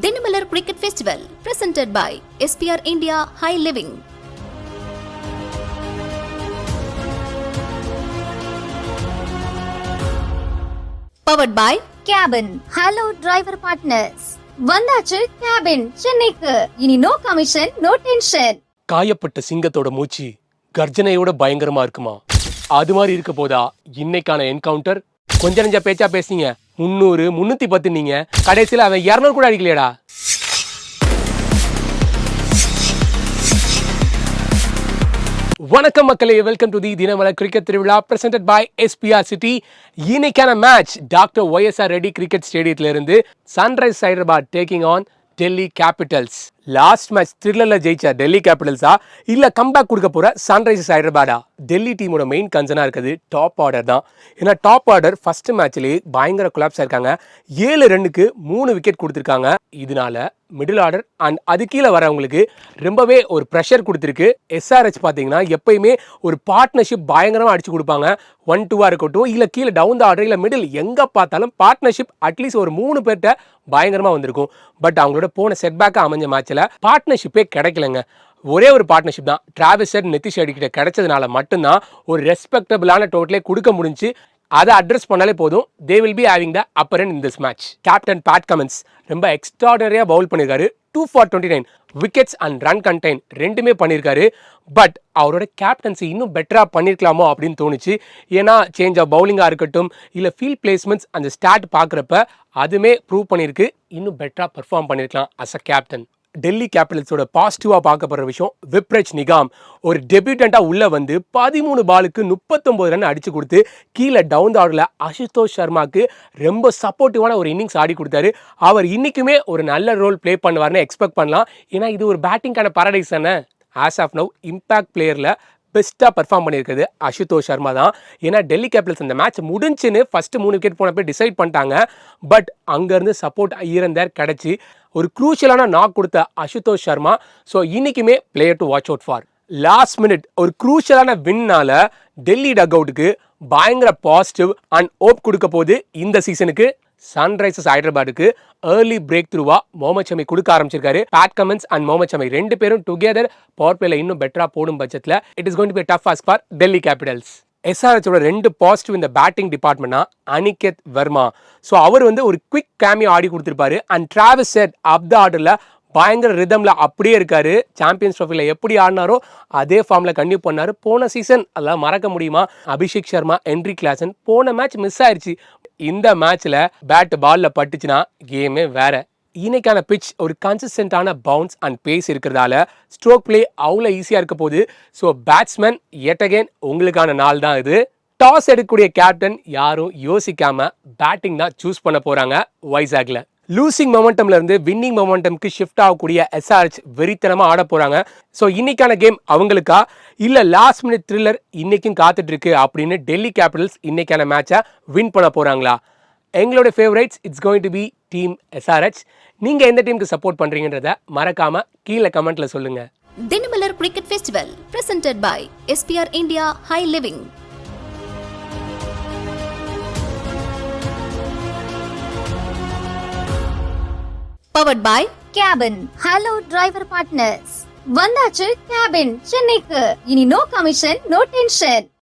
Dinamalar cricket festival presented by SPR India High Living. Powered by cabin hello driver partners வந்தாச்சு cabin சென்னைக்கு. இனி no commission no tension காயப்பட்ட சிங்கத்தோட மூச்சு கர்ஜனையோட பயங்கரமா இருக்குமா? அது மாதிரி இருக்க போதா இன்னைக்கான என்கவுண்டர் கொஞ்ச நெஞ்ச பேச்சா பேசுங்க முந்நூறு முன்னூத்தி பத்து நீங்க. கடைசியில் அவன் இரநூறு கூட அடிக்கலையடா. வணக்கம் மக்களே welcome to the Dinamalar cricket திருவிழா பிரசன்டட் பை எஸ்பிஆர் சிட்டி இன்னைக்கான match doctor YSR Reddy cricket ஸ்டேடியத்திலிருந்து Sunrise Hyderabad taking on Delhi Capitals last match த்ரில்லரில் ஜெயிச்ச டெல்லி கேபிட்டல்ஸா இல்லை கம்பேக் கொடுக்க போகிற சன்ரைசர்ஸ் ஹைதராபாடா டெல்லி டீமோட மெயின் கன்சனாக இருக்குது டாப் ஆர்டர் தான். ஏன்னா டாப் ஆர்டர் ஃபர்ஸ்ட் மேட்ச்லேயே பயங்கர குலாப்ஸ் இருக்காங்க. ஏழு ரன்னுக்கு மூணு விக்கெட் கொடுத்துருக்காங்க. இதனால மிடில் ஆர்டர் அண்ட் அது கீழே வரவங்களுக்கு ரொம்பவே ஒரு ப்ரெஷர் கொடுத்துருக்கு. எஸ்ஆர்ஹெச் பார்த்தீங்கன்னா எப்பயுமே ஒரு பார்ட்னர்ஷிப் பயங்கரமாக அடிச்சு கொடுப்பாங்க. ஒன் டூவாக இருக்கட்டும் இல்லை கீழே டவுன் த ஆர்டர் இல்லை மிடில் எங்கே பார்த்தாலும் பார்ட்னர்ஷிப் அட்லீஸ்ட் ஒரு மூணு பேர்கிட்ட பயங்கரமாக வந்திருக்கும். பட் அவங்களோட போன செட்பேக்காக அமைஞ்ச கிடைக்கல. பார்ட்னர்ஷிப்பே கிடைக்கலங்க. ஒரே ஒரு பார்ட்னர்ஷிப் தான். டிராவிசர் நிதிஷ் அடிக்கிட்ட கிடைச்சதுனால மட்டும்தான் ஒரு ரெஸ்பெக்டபிளான டோட்டலே கொடுக்க முடிஞ்சு அதை அட்ரஸ் பண்ணாலே போதும். They will be having the upper in this match captain Pat Cummins ரொம்ப எக்ஸ்ட்ராடனரியாக பவுல் பண்ணியிருக்காரு two for twenty nine wickets and run contain ரெண்டுமே பண்ணியிருக்காரு பட் அவரோட கேப்டன்சி இன்னும் பெட்டராக பண்ணியிருக்கலாமோ அப்படின்னு தோணுச்சு. ஏன்னா சேஞ்ச் ஆஃப் பவுலிங்காக இருக்கட்டும் இல்லை ஃபீல்ட் பிளேஸ்மெண்ட்ஸ் அந்த ஸ்டாட் பார்க்குறப்ப அதுவுமே ப்ரூவ் பண்ணியிருக்கு இன்னும் பெட்டராக பெர்ஃபார்ம் பண்ணியிருக்கலாம் அஸ் அ கேப்டன் டெல்லி கேபிட்டல்ஸோட பாசிட்டிவாக பார்க்கப்படுற விஷயம் விப்ரஜ் நிகாம். ஒரு டெபியூட்டண்ட்டாக உள்ளே வந்து பதிமூணு பாலுக்கு முப்பத்தொம்போது ரன் அடித்து கொடுத்து கீழே டவுன் ஆர்டரில் அசுதோஷ் சர்மாக்கு ரொம்ப சப்போர்ட்டிவான ஒரு இன்னிங்ஸ் ஆடி கொடுத்தாரு. அவர் இன்றைக்குமே ஒரு நல்ல ரோல் ப்ளே பண்ணுவார்னு எக்ஸ்பெக்ட் பண்ணலாம். ஏன்னா இது ஒரு பேட்டிங்கான பாரடைஸ் தானே? ஆஸ் ஆஃப் நவ் இம்பேக்ட் பிளேயரில் பெஸ்ட்டாக பெர்ஃபார்ம் பண்ணியிருக்குது அசுதோஷ் சர்மா தான். ஏன்னா டெல்லி கேபிட்டல்ஸ் இந்த மேட்ச் முடிஞ்சுன்னு ஃபஸ்ட்டு மூணு விக்கெட் போனப்போ டிசைட் பண்ணிட்டாங்க. பட் அங்கேருந்து சப்போர்ட் ஈரந்தேர் கிடச்சி. ஒரு க்ரூஷியலான நாக் கொடுத்த அசுதோஷ் சர்மா. ஸோ இன்றைக்குமே player to watch out for last minute ஒரு க்ரூஷியலான வின்னால் டெல்லி டக் அவுட்டுக்கு பயங்கர பாசிட்டிவ் அண்ட் ஓப் கொடுக்க போது இந்த சீசனுக்கு சன்ரைசர்ஸ் ஹைதராபாத்துக்கு ஏர்லி பிரேக் த்ரூவா முகமது ஷமி கொடுக்க ஆரம்பிச்சிருக்காரு. Pat Cummins and Mohammed Shami ரெண்டு பேரும் டுகெதர் பவர் பிளேல இன்னும் பெட்டரா போடும் பட்சத்தில் it is going to be tough as for Delhi Capitals எஸ்ஆர்ஹெச்சோட ரெண்டு பாசிட்டிவ் இந்த பேட்டிங் டிபார்ட்மெண்ட்னா அனிகேத் வர்மா ஸோ அவர் வந்து ஒரு குவிக் கேமியோ ஆடி கொடுத்துருப்பாரு. And travel set up the ஆர்டரில் பயங்கர ரிதமில் அப்படியே இருக்காரு. சாம்பியன்ஸ் ட்ரோஃபியில் எப்படி ஆடினாரோ அதே ஃபார்மில் கன்டினியூ பண்ணார். போன சீசன் அதெல்லாம் மறக்க முடியுமா? அபிஷேக் சர்மா என்ட்ரி கிளாசன் போன மேட்ச் மிஸ் ஆயிடுச்சு இந்த மேட்ச்சில் பேட் பாலில் பட்டுச்சுன்னா கேமே வேறு. இன்னைக்கான பிச் ஒரு கன்சிஸ்டன்டான பவுன்ஸ் அண்ட் பேஸ் இருக்கிறதால ஸ்ட்ரோக் பிளே அவ்வளோ ஈஸியாக இருக்க போகுது. ஸோ பேட்ஸ்மேன் எட் அகேன் உங்களுக்கான நாள் தான் இது. டாஸ் எடுக்கக்கூடிய கேப்டன் யாரும் யோசிக்காம பேட்டிங் தான் சூஸ் பண்ண போகிறாங்க வைசாக்ல லூசிங் மொமெண்டம்ல இருந்து வின்னிங் மொமெண்டம்க்கு ஷிஃப்ட் ஆகக்கூடிய எஸ்ஆர்ஹெச் வெறித்தனமாக ஆட போகிறாங்க ஸோ இன்னைக்கான கேம் அவங்களுக்கா? இல்லை லாஸ்ட் மினிட் த்ரில்லர் இன்னைக்கும் காத்துட்டு இருக்கு அப்படின்னு டெல்லி கேபிட்டல்ஸ் இன்னைக்கான மேட்சை வின் பண்ண போகிறாங்களா எங்களோட favourites it's going to be team SRH நீங்கள் எந்த டீமுக்கு சப்போர்ட் பண்ணுறீங்கன்றத மறக்காம கீழே கமெண்ட்ல சொல்லுங்க. Dinamalar cricket festival presented by SPR India High Living powered by cabin hello driver partners வந்தாச்சு கேபின் சென்னைக்கு. இனி நோ கமிஷன் நோ டென்ஷன்